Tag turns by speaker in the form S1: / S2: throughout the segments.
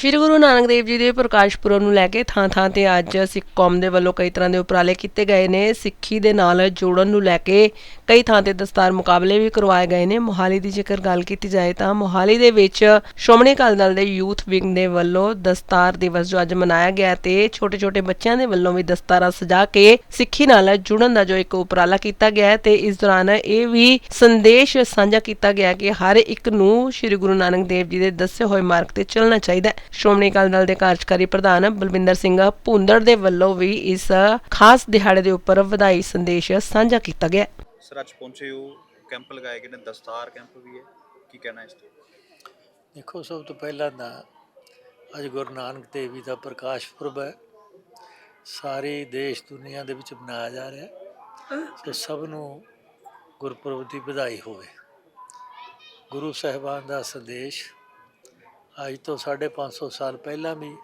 S1: ਸ਼੍ਰੀ ਗੁਰੂ ਨਾਨਕ ਦੇਵ ਜੀ ਦੇ ਪ੍ਰਕਾਸ਼ ਪੁਰਬ ਨੂੰ ਲੈ ਕੇ ਥਾਂ-ਥਾਂ ਤੇ ਅੱਜ ਸਿੱਖ ਕੌਮ ਦੇ ਵੱਲੋਂ ਕਈ ਤਰ੍ਹਾਂ ਦੇ ਉਪਰਾਲੇ ਕੀਤੇ ਗਏ ਨੇ। ਸਿੱਖੀ ਦੇ ਨਾਲ ਜੋੜਨ ਨੂੰ ਲੈ ਕੇ ਕਈ ਥਾਂ ਤੇ ਦਸਤਾਰ ਮੁਕਾਬਲੇ ਵੀ ਕਰਵਾਏ ਗਏ ਨੇ। ਮੋਹਾਲੀ ਦੀ ਜੇਕਰ ਗੱਲ ਕੀਤੀ ਜਾਏ ਤਾਂ ਮੋਹਾਲੀ ਦੇ ਵਿੱਚ ਸ਼੍ਰੋਮਣੀ ਅਕਾਲੀ ਦਲ ਦੇ ਯੂਥ ਵਿੰਗ ਦੇ ਵੱਲੋਂ ਦਸਤਾਰ ਦਿਵਸ ਜੋ ਅੱਜ ਮਨਾਇਆ ਗਿਆ ਤੇ ਛੋਟੇ-ਛੋਟੇ ਬੱਚਿਆਂ ਦੇ ਵੱਲੋਂ ਵੀ ਦਸਤਾਰਾਂ ਸਜਾ ਕੇ ਸਿੱਖੀ ਨਾਲ ਜੁੜਨ ਦਾ ਜੋ ਇੱਕ ਉਪਰਾਲਾ ਕੀਤਾ ਗਿਆ ਹੈ ਤੇ ਇਸ ਦੌਰਾਨ ਇਹ ਵੀ ਸੰਦੇਸ਼ ਸਾਂਝਾ ਕੀਤਾ ਗਿਆ ਕਿ ਹਰ ਇੱਕ ਨੂੰ ਸ੍ਰੀ ਗੁਰੂ ਨਾਨਕ ਦੇਵ ਜੀ ਦੇ ਦੱਸੇ ਹੋਏ ਮਾਰਗ ਤੇ ਚੱਲਣਾ ਚਾਹੀਦਾ ਹੈ। ਸ਼੍ਰੋਮਣੀ ਅਕਾਲੀ ਦਲ ਦੇ ਕਾਰਜਕਾਰੀ ਪ੍ਰਧਾਨ ਬਲਵਿੰਦਰ ਸਿੰਘ ਭੁੰਦੜ ਦੇ ਵੱਲੋਂ ਵੀ ਇਸ ਖਾਸ ਦਿਹਾੜੇ ਦੇ ਉੱਪਰ ਵਧਾਈ ਸੰਦੇਸ਼ ਸਾਂਝਾ ਕੀਤਾ ਗਿਆ
S2: ਸਰ, ਅੱਜ ਪਹੁੰਚੇ ਹੋ, ਕੈਂਪ ਲਗਾਏ ਗਏ ਨੇ, ਦਸਤਾਰ ਕੈਂਪ ਵੀ ਹੈ। ਕੀ ਕਹਿਣਾ ਇਸ ਤੇ?
S3: ਦੇਖੋ, ਸਭ ਤੋਂ ਪਹਿਲਾਂ ਤਾਂ ਅੱਜ ਗੁਰੂ ਨਾਨਕ ਦੇਵ ਜੀ ਦਾ ਪ੍ਰਕਾਸ਼ ਪੁਰਬ ਹੈ। ਸਾਰੇ ਦੇਸ਼ ਦੁਨੀਆ ਦੇ ਵਿੱਚ ਮਨਾਇਆ ਜਾ ਰਿਹਾ ਹੈ। ਤੇ ਸਭ ਨੂੰ ਗੁਰਪੁਰਬ ਦੀ ਵਧਾਈ ਹੋਵੇ। ਗੁਰੂ ਸਾਹਿਬਾਨ ਦਾ ਸੰਦੇਸ਼, ਅੱਜ ਤੋਂ 550 ਸਾਲ ਪਹਿਲਾਂ ਵੀ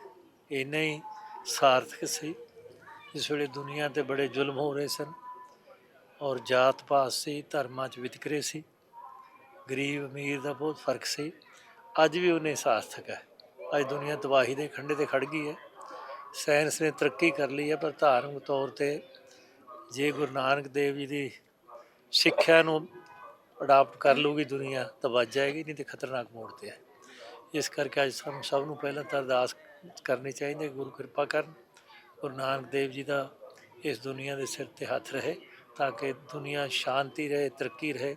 S3: ਇੰਨਾ ਹੀ ਸਾਰਥਕ ਸੀ ਇਸ ਵੇਲੇ ਦੁਨੀਆ ਤੇ ਬੜੇ ਜ਼ੁਲਮ ਹੋ ਰਹੇ ਸਨ। ਔਰ ਜਾਤ ਪਾਤ ਸੀ, ਧਰਮਾਂ 'ਚ ਵਿਤਕਰੇ ਸੀ। ਗਰੀਬ ਅਮੀਰ ਦਾ ਬਹੁਤ ਫ਼ਰਕ ਸੀ। ਅੱਜ ਵੀ ਉਹਨੇ ਸਾਰਥਕ ਹੈ। ਅੱਜ ਦੁਨੀਆ ਤਬਾਹੀ ਦੇ ਖੰਡੇ ਤੇ ਖੜ ਗਈ ਹੈ। ਸਾਇੰਸ ਨੇ ਤਰੱਕੀ ਕਰ ਲਈ ਹੈ, ਪਰ ਧਾਰਮਿਕ ਤੌਰ ਤੇ ਜੇ ਗੁਰੂ ਨਾਨਕ ਦੇਵ ਜੀ ਦੀ ਸਿੱਖਿਆ ਨੂੰ ਅਡਾਪਟ ਕਰ ਲੂਗੀ ਦੁਨੀਆ ਤਾਂ ਬਚ ਜਾਏਗੀ, ਨਹੀਂ ਤੇ ਖਤਰਨਾਕ ਮੋੜ ਤੇ ਹੈ। ਇਸ ਕਰਕੇ ਅੱਜ ਸਾਨੂੰ ਸਭ ਨੂੰ ਪਹਿਲਾਂ ਤਾਂ ਅਰਦਾਸ ਕਰਨੀ ਚਾਹੀਦੀ ਹੈ, ਗੁਰੂ ਕਿਰਪਾ ਕਰਨ। ਗੁਰੂ ਨਾਨਕ ਦੇਵ ਜੀ ਦਾ ਇਸ ਦੁਨੀਆ ਦੇ ਸਿਰ ਤੇ ਹੱਥ ਰਹੇ। ਤਾਂ ਕਿ ਦੁਨੀਆ ਸ਼ਾਂਤੀ ਰਹੇ ਤਰੱਕੀ ਰਹੇ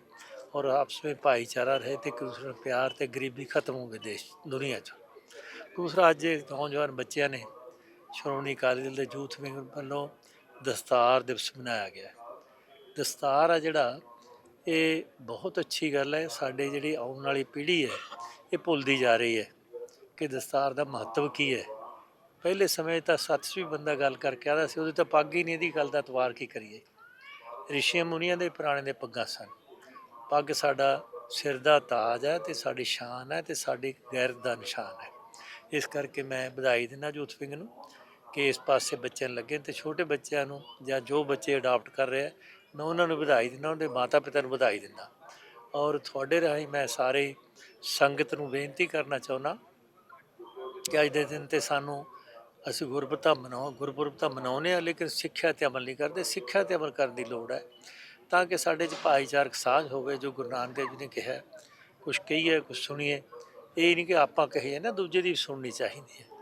S3: ਔਰ ਆਪਸ ਵਿੱਚ ਭਾਈਚਾਰਾ ਰਹੇ ਤੇ ਇੱਕ ਦੂਸਰੇ ਨਾਲ ਪਿਆਰ ਤੇ ਗਰੀਬੀ ਖਤਮ ਹੋਵੇ ਦੇਸ਼ ਦੁਨੀਆ 'ਚ ਦੂਸਰਾ ਅੱਜ ਇਹ ਨੌਜਵਾਨ ਬੱਚਿਆਂ ਨੇ ਸ਼੍ਰੋਮਣੀ ਅਕਾਲੀ ਦਲ ਦੇ ਯੂਥ ਵਿੰਗ ਵੱਲੋਂ ਦਸਤਾਰ ਦਿਵਸ ਮਨਾਇਆ ਗਿਆ ਦਸਤਾਰ ਆ ਜਿਹੜਾ ਇਹ ਬਹੁਤ ਅੱਛੀ ਗੱਲ ਹੈ ਸਾਡੇ ਜਿਹੜੀ ਆਉਣ ਵਾਲੀ ਪੀੜ੍ਹੀ ਹੈ ਇਹ ਭੁੱਲਦੀ ਜਾ ਰਹੀ ਹੈ ਕਿ ਦਸਤਾਰ ਦਾ ਮਹੱਤਵ ਕੀ ਹੈ ਪਹਿਲੇ ਸਮੇਂ ਤਾਂ ਸੱਤ ਵੀ ਬੰਦਾ ਗੱਲ ਕਰਕੇ ਆਦਾ ਸੀ ਉਹਦੇ ਤਾਂ ਪੱਗ ਹੀ ਨਹੀਂ ਇਹਦੀ ਗੱਲ ਦਾ ਤਵਾਰ ਕੀ ਕਰੀਏ ਰਿਸ਼ੀਆਂ ਮੁਨੀਆਂ ਦੇ ਪੁਰਾਣੇ ਦੇ ਪੱਗਾਂ ਸਨ। ਪੱਗ ਸਾਡਾ ਸਿਰ ਦਾ ਤਾਜ ਹੈ ਤੇ ਸਾਡੀ ਸ਼ਾਨ ਹੈ ਤੇ ਸਾਡੀ ਗੈਰਤ ਦਾ ਨਿਸ਼ਾਨ ਹੈ। ਇਸ ਕਰਕੇ ਮੈਂ ਵਧਾਈ ਦਿੰਦਾ ਯੂਥ ਵਿੰਗ ਨੂੰ ਕਿ ਇਸ ਪਾਸੇ ਬੱਚਿਆਂ ਨੂੰ ਲੱਗੇ ਤੇ ਛੋਟੇ ਬੱਚਿਆਂ ਨੂੰ ਜਾਂ ਜੋ ਬੱਚੇ ਅਡਾਪਟ ਕਰ ਰਹੇ ਆ, ਮੈਂ ਉਹਨਾਂ ਨੂੰ ਵਧਾਈ ਦਿੰਦਾ ਉਹਦੇ ਮਾਤਾ ਪਿਤਾ ਨੂੰ ਵਧਾਈ ਦਿੰਦਾ। ਔਰ ਤੁਹਾਡੇ ਰਾਹੀਂ ਮੈਂ ਸਾਰੇ ਸੰਗਤ ਨੂੰ ਬੇਨਤੀ ਕਰਨਾ ਚਾਹੁੰਦਾ ਕਿ ਅੱਜ ਦੇ ਦਿਨ ਤੇ ਸਾਨੂੰ ਅਸੀਂ ਗੁਰਬਤ ਤਾਂ ਮਨਾਉ ਗੁਰਪੁਰਬ ਤਾਂ ਮਨਾਉਂਦੇ ਆ ਲੇਕਿਨ ਸਿੱਖਿਆ ਤੇ ਅਮਲ ਨਹੀਂ ਕਰਦੇ। ਸਿੱਖਿਆ ਤੇ ਅਮਲ ਕਰਨ ਦੀ ਲੋੜ ਹੈ ਤਾਂ ਕਿ ਸਾਡੇ 'ਚ ਭਾਈਚਾਰਕ ਸਾਂਝ ਹੋਵੇ, ਜੋ ਗੁਰੂ ਨਾਨਕ ਦੇਵ ਜੀ ਨੇ ਕਿਹਾ ਕੁਝ ਕਹੀਏ ਕੁਝ ਸੁਣੀਏ। ਇਹ ਨਹੀਂ ਕਿ ਆਪਾਂ ਕਹੀਏ ਨਾ, ਦੂਜੇ ਦੀ ਵੀ ਸੁਣਨੀ ਚਾਹੀਦੀ ਹੈ।